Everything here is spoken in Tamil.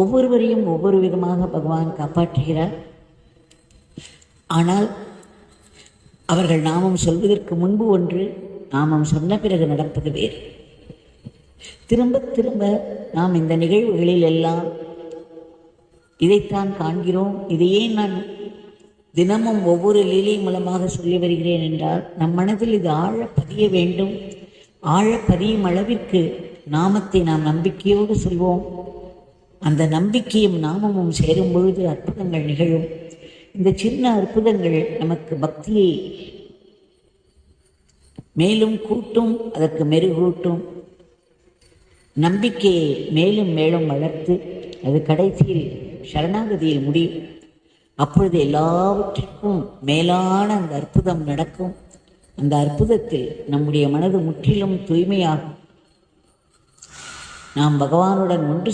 ஒவ்வொருவரையும் ஒவ்வொரு விதமாக பகவான் காப்பாற்றுகிறார். ஆனால் அவர்கள் நாமம் சொல்வதற்கு முன்பு ஒன்று நாமம் சொன்ன பிறகு நடப்பது வேறு. திரும்ப திரும்ப நாம் இந்த நிகழ்வுகளில் எல்லாம் இதைத்தான் காண்கிறோம். இதையே நான் தினமும் ஒவ்வொரு லீலை மூலமாக சொல்லி வருகிறேன் என்றால் நம் மனதில் இது ஆழ பதிய வேண்டும். ஆழ பதியும் அளவிற்கு நாமத்தை நாம் நம்பிக்கையோடு சொல்வோம். அந்த நம்பிக்கையும் நாமமும் சேரும் பொழுது அற்புதங்கள் நிகழும். இந்த சின்ன அற்புதங்கள் நமக்கு பக்தியை மேலும் கூட்டும் அதற்கு மெருகூட்டும். நம்பிக்கையை மேலும் மேலும் வளர்த்து அது கடைசியில் சரணாகதியில் முடியும் அப்பொழுது எல்லாவற்றிற்கும் மேலான அந்த அற்புதம் நடக்கும். அந்த அற்புதத்தில் நம்முடைய மனது முற்றிலும் தூய்மையாகும். நாம் பகவானுடன் ஒன்று